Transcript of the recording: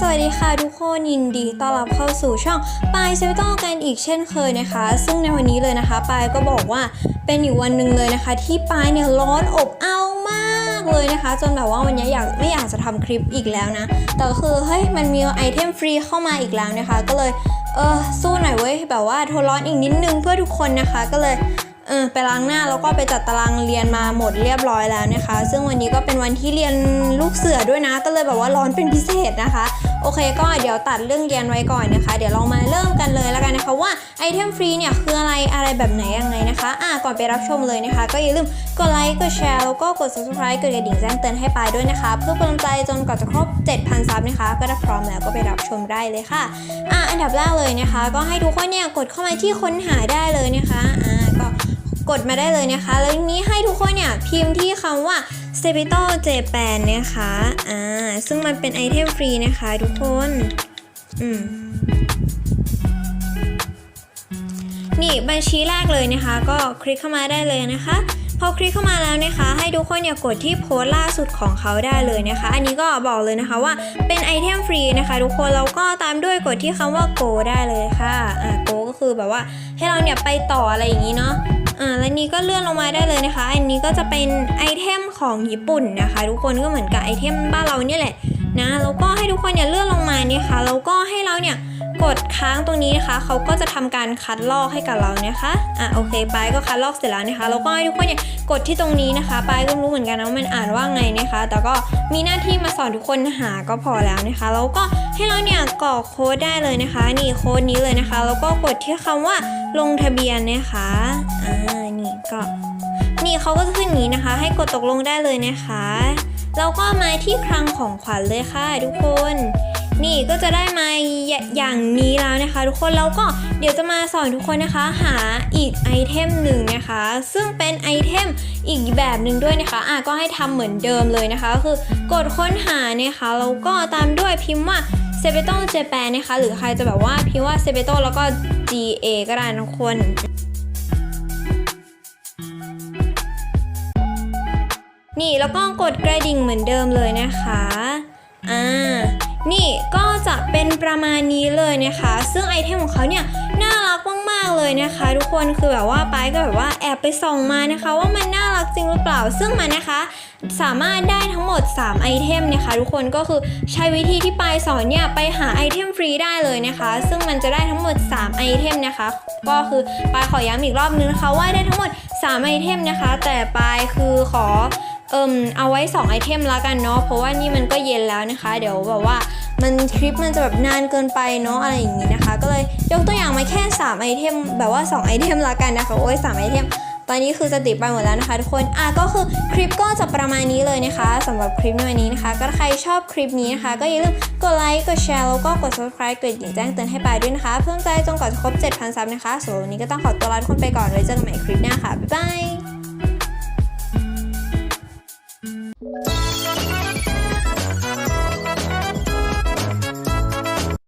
สวัสดีค่ะทุกคนยินดีต้อนรับเข้าสู่ช่องปายเซเวตกันอีกเช่นเคยนะคะ ซึ่งในวันนี้เลยนะคะปายก็บอกว่าเป็นอีกวันหนึ่งเลยนะคะ ที่ปายเนี่ยร้อนอบอ้าวมากเลยนะคะ จนแบบว่าวันนี้อยากไม่อยากจะทำคลิปอีกแล้วนะ แต่ก็คือเฮ้ยมันมีไอเทมฟรีเข้ามาอีกแล้วนะคะ ก็เลยเออสู้หน่อยเว้ยแบบว่าทนร้อนอีกนิดนึงเพื่อทุกคนนะคะก็เลย เออไปล้างหน้าแล้วก็ไปจัดตารางเรียนมาหมดเรียบร้อยแล้วนะคะ ซึ่งวันนี้ก็เป็นวันที่เรียนลูกเสือด้วยนะ ก็เลยแบบว่าร้อนเป็นพิเศษนะคะ โอเคก็เดี๋ยวตัดเรื่องเรียนไว้ก่อนนะคะ เดี๋ยวเรามาเริ่มกันเลยแล้วกันนะคะว่าไอเทมฟรีเนี่ยคืออะไรอะไรแบบไหนยังไงนะคะอะก่อนไปรับชมเลยนะคะ ก็อย่าลืมกดไลค์กดแชร์แล้วก็กด subscribe กดกระดิ่งแจ้งเตือนให้ปายด้วยนะคะ เพื่อเป็นกำลังใจจนกว่าจะครบ 7,000ซับนะคะ ก็ถ้าพร้อมแล้วก็ไปรับชมได้เลยค่ะอะอันดับแรกเลยนะคะ ก็ให้ทุกคนเนี่ยกดเข้ามาที่ค้นหาได้เลยนะคะอ่า กดมาได้เลยนะคะ แล้วทีนี้ให้ทุกคนเนี่ยพิมพ์ที่คำว่า s t e p i t o Japan นะคะอ่าซึ่งมันเป็นไอเทมฟรีนะคะทุกคน อืมนี่บัญชีแรกเลยนะคะ ก็คลิกเข้ามาได้เลยนะคะพอคลิกเข้ามาแล้วนะคะ ให้ทุกคนเนี่ยกดที่โพสต์ล่าสุดของเขาได้เลยนะคะ อันนี้ก็บอกเลยนะคะว่าเป็นไอเทมฟรีนะคะ ทุกคนแล้วก็ตามด้วยกดที่คำว่า go ได้เลยค่ะอ่า go ก็คือแบบว่าให้เราเนี่ยไปต่ออะไรอย่างนี้เนาะ อ่าและนี้ก็เลื่อนลงมาได้เลยนะคะ อันนี้ก็จะเป็นไอเทมของญี่ปุ่นนะคะ ทุกคนก็เหมือนกับไอเทมบ้านเราเนี่ยแหละนะแล้วก็ให้ทุกคนเนี่ยเลื่อนลงมาเนี่ยค่ะแล้วก็ให้เราเนี่ย กดค้างตรงนี้นะคะเขาก็จะทำการคัดลอกให้กับเรานะคะอะโอเคปายก็คัดลอกเสร็จแล้วนะคะแล้วก็ให้ทุกคนเนี่ยกดที่ตรงนี้นะคะปายก็รู้เหมือนกันนะว่ามันอ่านว่าไงนะคะ แต่ก็มีหน้าที่มาสอนทุกคนหาก็พอแล้วนะคะแล้วก็ให้เราเนี่ยกรอกโค้ดได้เลยนะคะ นี่โค้ดนี้เลยนะคะ แล้วก็กดที่คำว่าลงทะเบียนนะคะอ่านี่ก็นี่เขาก็จะขึ้นอนี้นะคะ ให้กดตกลงได้เลยนะคะแล้วก็มาที่คลังของขวัญเลยค่ะทุกคน นี่ก็จะได้มาอย่างนี้แล้วนะคะ ทุกคนแล้วก็เดี๋ยวจะมาสอนทุกคนนะคะ หาอีกไอเทมหนึ่งนะคะ ซึ่งเป็นไอเทมอีกแบบหนึ่งด้วยนะคะอะก็ให้ทำเหมือนเดิมเลยนะคะก็คือกดค้นหานะคะแล้วก็ตามด้วยพิมพ์ว่าเซเบโตเจแปนนะคะ หรือใครจะแบบว่าพิมพ์ว่าเซเบโตแล้วก็ GA ก็ได้นะทุกคนนี่แล้วก็กดกระดิ่งเหมือนเดิมเลยนะคะ อ่านี่ก็จะ ประมาณนี้เลยนะคะ ซึ่งไอเทมของเขาเนี่ยน่ารักมากๆเลยนะคะ ทุกคนคือแบบว่าไปายก็แบบว่าแอบไปส่องมานะคะ ว่ามันน่ารักจริงหรือเปล่าซึ่งมันนะคะ สามารถได้ทั้งหมด 3 ไอเทมนะคะ ทุกคนก็คือใช้วิธีที่ปายสอนเนี่ยไปหาไอเทมฟรีได้เลยนะคะ ซึ่งมันจะได้ทั้งหมด 3 ไอเทมนะคะ ก็คือปายขอย้ำอีกรอบนึงนะคะว่าได้ทั้งหมด 3 ไอเทมนะคะ แต่ปายคือขอเอิมเอาไว้ 2 ไอเทมแล้วกันเนาะเพราะว่านี่มันก็เย็นแล้วนะคะ เดี๋ยวแบบว่า มันคลิปมันจะแบบนานเกินไปเนาะอะไรอย่างนี้นะคะ ก็เลยยกตัวอย่างมาแค่ 3 ไอเทม แบบว่า 2 ไอเทมล้วกันนะคะโอ้ย3ไอเทมตอนนี้คือจะติดไปหมดแล้วนะคะทุกคน อะก็คือคลิปก็จะประมาณนี้เลยนะคะสำหรับคลิปในวันนี้นะคะ ก็ใครชอบคลิปนี้นะคะ ก็อย่าลืมกดไลค์ กดแชร์ แล้วก็กด subscribe กดกระดิ่งแจ้งเตือนให้ไปด้วยนะคะ เพื่อใจจนกว่าจะครบ 7,000 ซับนะคะส่วนวันนี้ก็ต้องขอตัวลาทุกคนไปก่อนไว้เจอกันใหม่คลิปหน้าค่ะ บ๊ายบาย